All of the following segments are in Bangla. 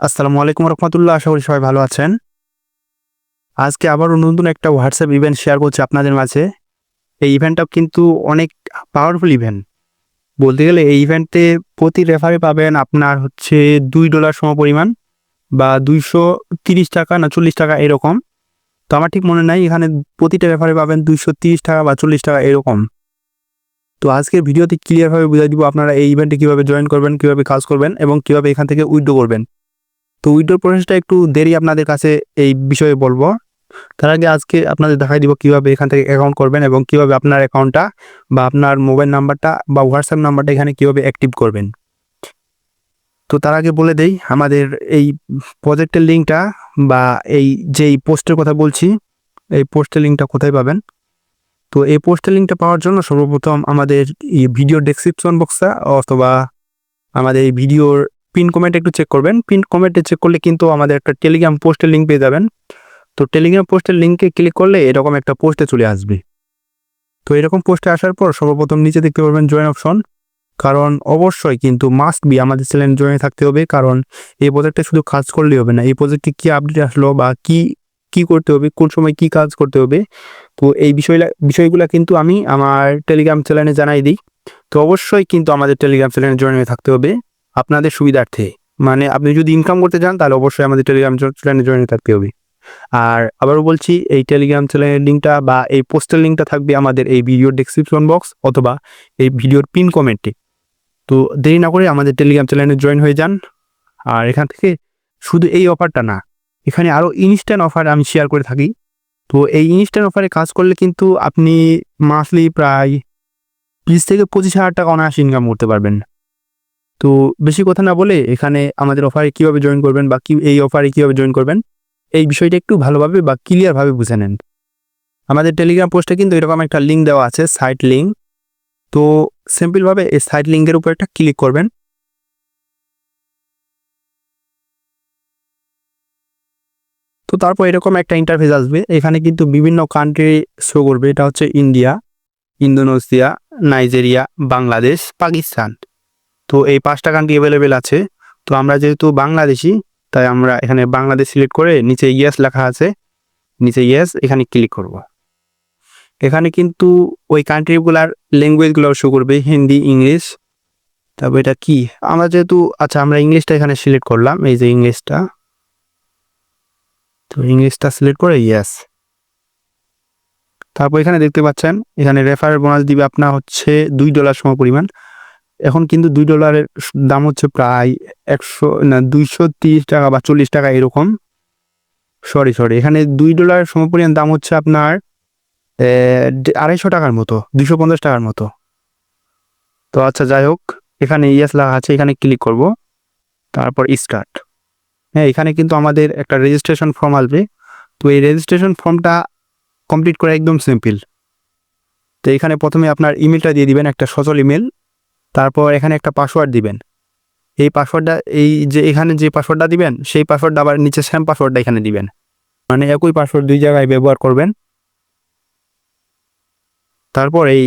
আসসালামু আলাইকুম রহমতুল্লাহ, আশা করি সবাই ভালো আছেন। আজকে আবারও নতুন একটা হোয়াটসঅ্যাপ ইভেন্ট শেয়ার করছি আপনাদের মাঝে। এই ইভেন্টটা কিন্তু অনেক পাওয়ারফুল ইভেন্ট বলতে গেলে এই ইভেন্টে প্রতি রেফারে পাবেন আপনার হচ্ছে দুই ডলার সম পরিমাণ বা দুইশো তিরিশ টাকা না চল্লিশ টাকা এরকম। তো আমার ঠিক মনে নাই, এখানে প্রতিটা রেফারে পাবেন দুইশো তিরিশ টাকা বা চল্লিশ টাকা এরকম। তো আজকের ভিডিওতে ক্লিয়ারভাবে বুঝাই দিব আপনারা এই ইভেন্টে কীভাবে জয়েন করবেন, কীভাবে কাজ করবেন এবং কীভাবে এখান থেকে উইথড্র করবেন। তো উইথড্র প্রসেসটা একটু দেরি আপনাদের কাছে এই বিষয়ে বলব। তার আগে আজকে আপনাদের দেখাই দিব কীভাবে এখান থেকে অ্যাকাউন্ট করবেন এবং কীভাবে আপনার অ্যাকাউন্টটা বা আপনার মোবাইল নাম্বারটা বা হোয়াটসঅ্যাপ নাম্বারটা এখানে কীভাবে অ্যাক্টিভ করবেন। তো তার আগে বলে দেই, আমাদের এই প্রজেক্টের লিঙ্কটা বা এই যেই পোস্টের কথা বলছি, এই পোস্টের লিঙ্কটা কোথায় পাবেন? তো এই পোস্টের লিঙ্কটা পাওয়ার জন্য সর্বপ্রথম আমাদের ভিডিও ডেসক্রিপশন বক্সটা অথবা আমাদের এই ভিডিওর পিন কমেন্ট একটু চেক করবেন। পিন কমেন্টে চেক করলে কিন্তু আমাদের একটা টেলিগ্রাম পোস্টের লিঙ্ক পেয়ে যাবেন। তো টেলিগ্রাম পোস্টের লিঙ্কে ক্লিক করলে এরকম একটা পোস্টে চলে আসবে। তো এরকম পোস্টে আসার পর সর্বপ্রথম নিচে দেখতে পারবেন জয়েন অপশন কারণ অবশ্যই কিন্তু মাস্ট বি আমাদের চ্যানেল জয়েন থাকতে হবে। কারণ এই প্রজেক্টে শুধু কাজ করলেই হবে না, এই প্রজেক্টে কী আপডেট আসলো বা কি কি করতে হবে, কোন সময় কি কাজ করতে হবে। তো এই বিষয়গুলা বিষয়গুলো কিন্তু আমি আমার টেলিগ্রাম চ্যানেলে জানাই দিই। তো অবশ্যই কিন্তু আমাদের টেলিগ্রাম চ্যানেলে জয়েন হয়ে থাকতে হবে। আপনাদের সুবিধার্থে। মানে আপনি যদি ইনকাম করতে চান, তাহলে অবশ্যই আমাদের টেলিগ্রাম চ্যানেলে জয়েন থাকতে হবে। আর আবারও বলছি, এই টেলিগ্রাম চ্যানেলের লিঙ্কটা বা এই পোস্টের লিঙ্কটা থাকবে আমাদের এই ভিডিওর ডেসক্রিপশন বক্স অথবা এই ভিডিওর পিন কমেন্টে তো দেরি না করে আমাদের টেলিগ্রাম চ্যানেলে জয়েন হয়ে যান। আর এখান থেকে শুধু এই অফারটা না, এখানে আরও ইনস্ট্যান্ট অফার আমি শেয়ার করে থাকি। তো এই ইনস্ট্যান্ট অফারে কাজ করলে কিন্তু আপনি মান্থলি প্রায় বিশ থেকে পঁচিশ হাজার টাকা অনায়াসে ইনকাম করতে পারবেন। তো বেশি কথা না বলে এখানে আমাদের অফারে কীভাবে জয়েন করবেন বা কি, এই অফারে কীভাবে জয়েন করবেন, এই বিষয়টা একটু ভালোভাবে বা ক্লিয়ারভাবে বুঝে নেন। আমাদের টেলিগ্রাম পোস্টে কিন্তু এরকম একটা লিঙ্ক দেওয়া আছে সাইট লিঙ্ক তো সিম্পলভাবে এই সাইট লিঙ্কের উপর একটা ক্লিক করবেন। তো তারপর এরকম একটা ইন্টারফেস আসবে, এখানে কিন্তু বিভিন্ন কান্ট্রি শো করবে। এটা হচ্ছে India Indonesia Nigeria Bangladesh Pakistan তো এই পাঁচটা কান্ট্রি অ্যাভেলেবেল আছে। তো আমরা যেহেতু বাংলাদেশি, তাই আমরা এখানে বাংলাদেশ সিলেক্ট করে নিচে ইয়েস লেখা আছে। নিচে ইয়েস এখানে ক্লিক করব। এখানে কিন্তু ওই কান্ট্রিগুলার ল্যাঙ্গুয়েজগুলো শো করবে, হিন্দি, ইংলিশ। তারপর এটা কি? আমরা যেহেতু আচ্ছা আমরা ইংলিশটা এখানে সিলেক্ট করলাম, এই যে ইংলিশটা। তো ইংলিশটা সিলেক্ট করে ইয়েস তারপর এখানে দেখতে পাচ্ছেন, এখানে রেফারেল বোনাস দিবে আপনার হচ্ছে দুই ডলার সম পরিমাণ এখন কিন্তু দুই ডলারের দাম হচ্ছে প্রায় একশো, না, দুইশো তিরিশ টাকা বা চল্লিশ টাকা এরকম। সরি সরি এখানে দুই ডলার সমপরিমাণ দাম হচ্ছে আপনার আড়াইশো টাকার মতো দুশো পঞ্চাশ টাকার মতো। তো আচ্ছা যাই হোক, এখানে ইয়েস লেখা আছে, এখানে ক্লিক করব। তারপর স্টার্ট। হ্যাঁ এখানে কিন্তু আমাদের একটা রেজিস্ট্রেশন ফর্ম আসবে। তো এই রেজিস্ট্রেশন ফর্মটা কমপ্লিট করা একদম সিম্পল তো এখানে প্রথমে আপনার ইমেলটা দিয়ে দিবেন একটা সচল ইমেল তারপর এখানে একটা পাসওয়ার্ড দিবেন। এই পাসওয়ার্ডটা এই যে এখানে যে পাসওয়ার্ডটা দিবেন, সেই পাসওয়ার্ডটা আবার নিচে সেম পাসওয়ার্ডটা এখানে দিবেন। মানে একই পাসওয়ার্ড দুই জায়গায় ব্যবহার করবেন। তারপর এই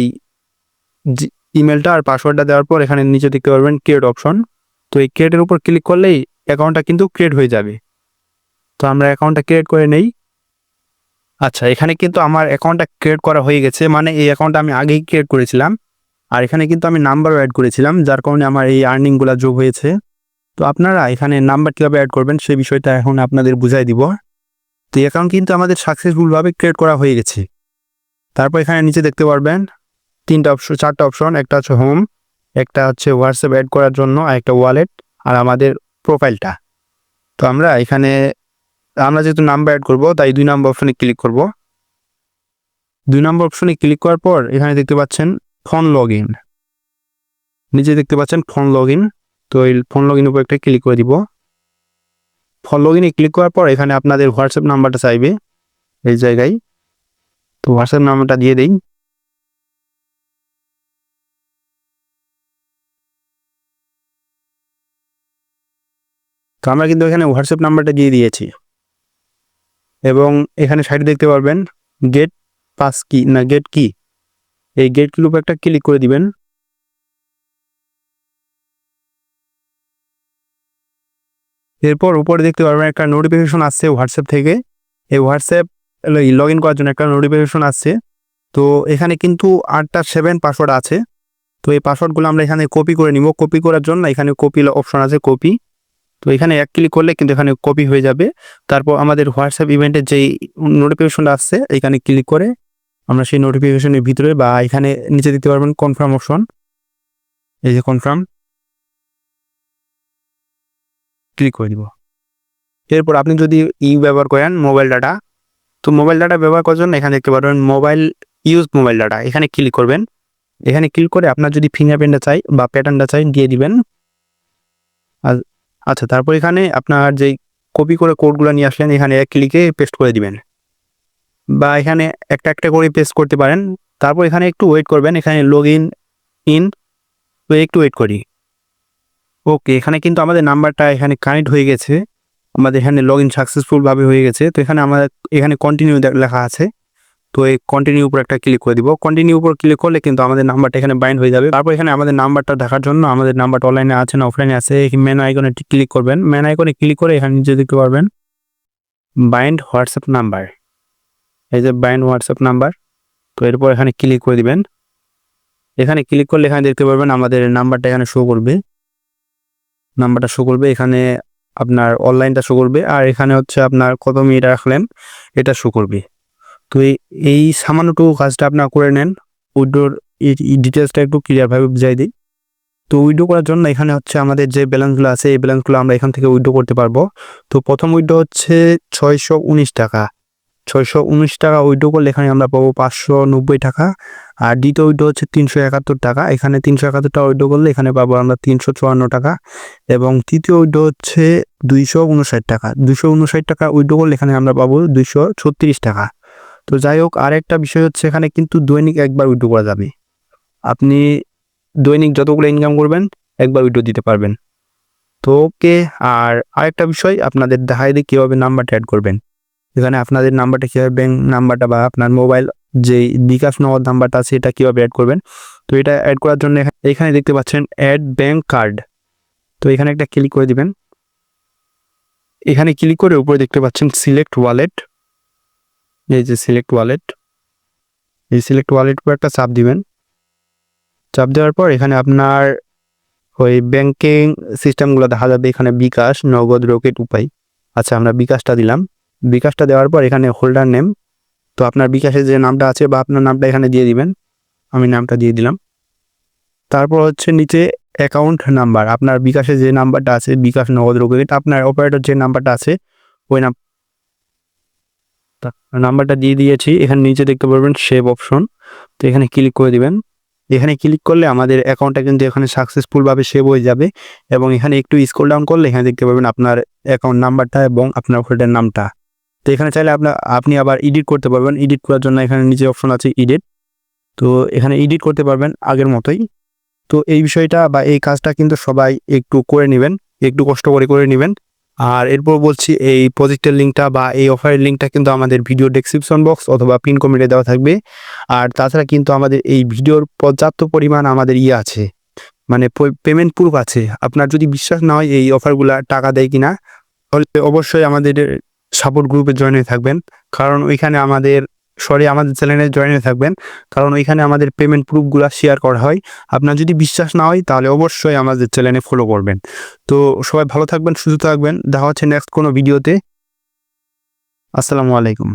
ইমেলটা আর পাসওয়ার্ডটা দেওয়ার পর এখানে নিচে দেখতে পারবেন ক্রিয়েট অপশন তো এই ক্রিয়েটের উপর ক্লিক করলেই অ্যাকাউন্টটা কিন্তু ক্রিয়েট হয়ে যাবে। তো আমরা অ্যাকাউন্টটা ক্রিয়েট করে নেই। আচ্ছা এখানে কিন্তু আমার অ্যাকাউন্টটা ক্রিয়েট করা হয়ে গেছে। মানে এই অ্যাকাউন্টটা আমি আগেই ক্রিয়েট করেছিলাম। আর এখানে কিন্তু আমি নাম্বারও অ্যাড করেছিলাম, যার কারণে আমার এই আর্নিংগুলো যোগ হয়েছে। তো আপনারা এখানে নাম্বার কীভাবে অ্যাড করবেন সেই বিষয়টা এখন আপনাদের বুঝাই দিব। তো এই অ্যাকাউন্ট কিন্তু আমাদের সাকসেসফুলভাবে ক্রিয়েট করা হয়ে গেছে। তারপর এখানে নিচে দেখতে পারবেন, তিনটা অপশন চারটা অপশন একটা হচ্ছে হোম একটা হচ্ছে হোয়াটসঅ্যাপ অ্যাড করার জন্য, আর একটা ওয়ালেট আর আমাদের প্রোফাইলটা তো আমরা এখানে, আমরা যেহেতু নাম্বার অ্যাড করব, তাই দুই নম্বর অপশনে ক্লিক করব। দুই নম্বর অপশনে ক্লিক করার পর এখানে দেখতে পাচ্ছেন ফোন লগ ইন নিচে দেখতে পাচ্ছেন ফোন লগ ইন তো এই ফোন লগ ইন উপর একটা ক্লিক করে দিব। ফোন লগ ইনে ক্লিক করার পর এখানে আপনাদের হোয়াটসঅ্যাপ নাম্বারটা চাইবে এই জায়গায়। তো হোয়াটসঅ্যাপ নাম্বারটা দিয়ে দিই। তো আমরা কিন্তু এখানে হোয়াটসঅ্যাপ নাম্বারটা দিয়ে দিয়েছি। এবং এখানে সাইডে দেখতে পারবেন গেট পাস কি না গেট কি এই গেটগুলোর উপর একটা ক্লিক করে দিবেন। এরপর উপরে দেখতে পারবেন একটা নোটিফিকেশন আসছে হোয়াটসঅ্যাপ থেকে। এই হোয়াটসঅ্যাপ লগ ইন করার জন্য একটা নোটিফিকেশন আসছে। তো এখানে কিন্তু আটটা সেভেন পাসওয়ার্ড আছে। তো এই পাসওয়ার্ডগুলো আমরা এখানে কপি করে নিব। কপি করার জন্য এখানে কপি অপশন আছে কপি তো এখানে এক ক্লিক করলে কিন্তু এখানে কপি হয়ে যাবে। তারপর আমাদের হোয়াটসঅ্যাপ ইভেন্টের যেই নোটিফিকেশনটা আসছে, এখানে ক্লিক করে আমরা সেই নোটিফিকেশনের ভিতরে বা এখানে নিচে দিতে পারবেন কনফার্ম অপশন এই যে কনফার্ম ক্লিক করে দিব। এরপর আপনি যদি ই ব্যবহার করেন মোবাইল ডাটা তো মোবাইল ডাটা ব্যবহার করার জন্য এখানে দেখতে পারবেন মোবাইল ইউজ মোবাইল ডাটা এখানে ক্লিক করবেন। এখানে ক্লিক করে আপনার যদি ফিঙ্গারপ্রিন্টটা চাই বা প্যাটার্নটা চাই দিয়ে দিবেন। আর আচ্ছা তারপর এখানে আপনার যেই কপি করে কোডগুলো নিয়ে আসলেন, এখানে এক ক্লিকে পেস্ট করে দিবেন। বা এখানে একটা একটা করে পেস্ট করতে পারেন। তারপর এখানে একটু ওয়েট করবেন, এখানে লগ ইন ইন তো একটু ওয়েট করি। ওকে এখানে কিন্তু আমাদের নাম্বারটা এখানে কানেক্ট হয়ে গেছে। আমাদের এখানে লগ ইন সাকসেসফুলভাবে হয়ে গেছে। তো এখানে আমাদের, এখানে কন্টিনিউ লেখা আছে। তো এই কন্টিনিউ উপর একটা ক্লিক করে দিব। কন্টিনিউ উপর ক্লিক করলে কিন্তু আমাদের নাম্বারটা এখানে বাইন্ড হয়ে যাবে। তারপর এখানে আমাদের নাম্বারটা দেখার জন্য আমাদের নাম্বারটা অনলাইনে আছে না অফলাইনে আছে ম্যান আইকনে ক্লিক করবেন। ম্যান আইকনে ক্লিক করে এখানে নিচে দেখতে পারবেন বাইন্ড হোয়াটসঅ্যাপ নাম্বার এই যে বাইন্ড হোয়াটসঅ্যাপ নাম্বার তো এরপর এখানে ক্লিক করে দিবেন। এখানে ক্লিক করলে এখানে দেখতে পারবেন আমাদের নাম্বারটা এখানে শো করবে। নাম্বারটা শো করবে, এখানে আপনার অনলাইনটা শো করবে, আর এখানে হচ্ছে আপনার কত মিনিট রাখলেন, এটা শো করবে। তো এই সামান্যটুকু কাজটা আপনার করে নেন। উইডোর এই ডিটেলসটা একটু ক্লিয়ারভাবে বুঝাই দিই। তো উইডো করার জন্য এখানে হচ্ছে আমাদের যে ব্যালেন্সগুলো আছে, এই ব্যালেন্সগুলো আমরা এখান থেকে উইডো করতে পারব। তো প্রথম উইডো হচ্ছে ছয়শো উনিশ টাকা। ছয়শো উনিশ টাকা উইডো করলে এখানে আমরা পাবো পাঁচশো নব্বই টাকা। আর দ্বিতীয় উইডো হচ্ছে তিনশো একাত্তর টাকা। এখানে তিনশো একাত্তর টাকা উইডো করলে এখানে পাবো আমরা তিনশো চুয়ান্ন টাকা। এবং তৃতীয় উইডো হচ্ছে দুইশো উনষাট টাকা। দুইশো উনষাট টাকা উইডো করলে এখানে আমরা পাবো দুইশো ছত্রিশ টাকা। তো যাই হোক, আরেকটা বিষয় হচ্ছে এখানে কিন্তু দৈনিক একবার উইড্রো করা যাবে। আপনি দৈনিক যতগুলো ইনকাম করবেন, একবার উইড্রো দিতে পারবেন। তো ওকে, আর আরেকটা বিষয়, আপনাদের দেখাই দিয়ে কীভাবে নাম্বারটা অ্যাড করবেন? এখানে আপনাদের নাম্বারটা কীভাবে ব্যাঙ্ক নাম্বারটা বা আপনার মোবাইল যে বিকাশ নগদ নাম্বারটা আছে, এটা কীভাবে অ্যাড করবেন? তো এটা অ্যাড করার জন্য এখানে দেখতে পাচ্ছেন অ্যাড ব্যাঙ্ক কার্ড তো এখানে একটা ক্লিক করে দিবেন। এখানে ক্লিক করে উপরে দেখতে পাচ্ছেন সিলেক্ট ওয়ালেট এই যে সিলেক্ট ওয়ালেট এই সিলেক্ট ওয়ালেট উপর একটা চাপ দিবেন। চাপ দেওয়ার পর এখানে আপনার ওই ব্যাংকিং সিস্টেমগুলো দেখা যাবে। এখানে বিকাশ, নগদ, রকেট, উপায়। আচ্ছা আমরা বিকাশটা দিলাম। বিকাশটা দেওয়ার পর এখানে হোল্ডার নেম তো আপনার বিকাশের যে নামটা আছে বা আপনার নামটা এখানে দিয়ে দিবেন। আমি নামটা দিয়ে দিলাম। তারপর হচ্ছে নিচে অ্যাকাউন্ট নাম্বার আপনার বিকাশে যে নাম্বারটা আছে, বিকাশ নগদ রকেট আপনার অপারেটর যে নাম্বারটা আছে, ওই নাম নাম্বারটা দিয়ে দিয়েছি। এখানে নিচে দেখতে পারবেন সেভ অপশন তো এখানে ক্লিক করে দিবেন। এখানে ক্লিক করলে আমাদের অ্যাকাউন্টটা কিন্তু এখানে সাকসেসফুলভাবে সেভ হয়ে যাবে এবং এখানে একটু স্ক্রল ডাউন করলে এখানে দেখতে পাবেন আপনার অ্যাকাউন্ট নাম্বারটা এবং আপনার হোল্ডার নামটা। তো এখানে চাইলে আপনার আপনি আবার এডিট করতে পারবেন। এডিট করার জন্য এখানে নিচে অপশন আছে এডিট তো এখানে এডিট করতে পারবেন আগের মতোই। তো এই বিষয়টা বা এই কাজটা কিন্তু সবাই একটু করে নেবেন, একটু কষ্ট করে করে নেবেন। আর এরপর বলছি, এই প্রজেক্টের লিঙ্কটা বা এই অফারের লিঙ্কটা কিন্তু আমাদের ভিডিও ডেসক্রিপশন বক্স অথবা পিন কমেন্টে দেওয়া থাকবে। আর তাছাড়া কিন্তু আমাদের এই ভিডিওর পর্যাপ্ত পরিমাণ আমাদের ইয়ে আছে। মানে পেমেন্ট প্রুফ আছে। আপনার যদি বিশ্বাস না হয় এই অফারগুলা টাকা দেয় কিনা, তাহলে অবশ্যই আমাদের সাপোর্ট গ্রুপে জয়েন হয়ে থাকবেন। কারণ ওইখানে আমাদের সরি আমাদের চ্যানেলে জয়েন হয়ে থাকবেন। কারণ ওইখানে আমাদের পেমেন্ট প্রুফগুলো শেয়ার করা হয়। আপনার যদি বিশ্বাস না হয়, তাহলে অবশ্যই আমাদের চ্যানেলে ফলো করবেন। তো সবাই ভালো থাকবেন, সুস্থ থাকবেন। দেখা হচ্ছে নেক্সট কোনো ভিডিওতে আসসালামু আলাইকুম।